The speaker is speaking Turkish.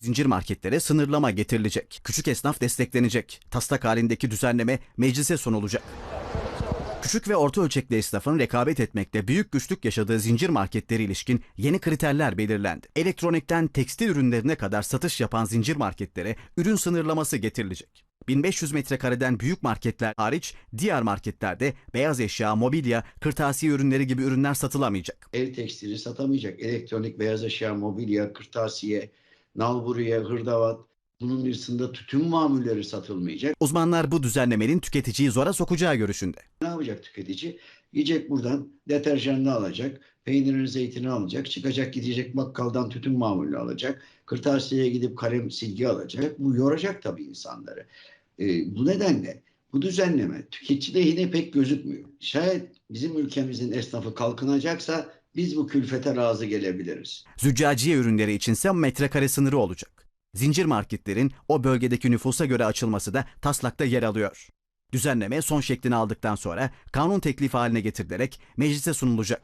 Zincir marketlere sınırlama getirilecek. Küçük esnaf desteklenecek. Taslak halindeki düzenleme meclise sunulacak. Küçük ve orta ölçekli esnafın rekabet etmekte büyük güçlük yaşadığı zincir marketleri ilişkin yeni kriterler belirlendi. Elektronikten tekstil ürünlerine kadar satış yapan zincir marketlere ürün sınırlaması getirilecek. 1500 metrekareden büyük marketler hariç diğer marketlerde beyaz eşya, mobilya, kırtasiye ürünleri gibi ürünler satılamayacak. El tekstili satamayacak. Elektronik, beyaz eşya, mobilya, kırtasiye, nalburiye, hırdavat. Bunun dışında tütün mamulleri satılmayacak. Uzmanlar bu düzenlemenin tüketiciyi zora sokacağı görüşünde. Ne yapacak tüketici? Gidecek buradan deterjanını alacak, peynirini, zeytini alacak, çıkacak gidecek bakkaldan tütün mamulü alacak, kırtasiyeye gidip kalem silgi alacak. Bu yoracak tabii insanları. Ee, bu nedenle bu düzenleme tüketici lehine pek gözükmüyor. Şayet bizim ülkemizin esnafı kalkınacaksa biz bu külfete razı gelebiliriz. Züccaciye ürünleri içinse metrekare sınırı olacak. Zincir marketlerin o bölgedeki nüfusa göre açılması da taslakta yer alıyor. Düzenleme son şeklini aldıktan sonra kanun teklifi haline getirilerek meclise sunulacak.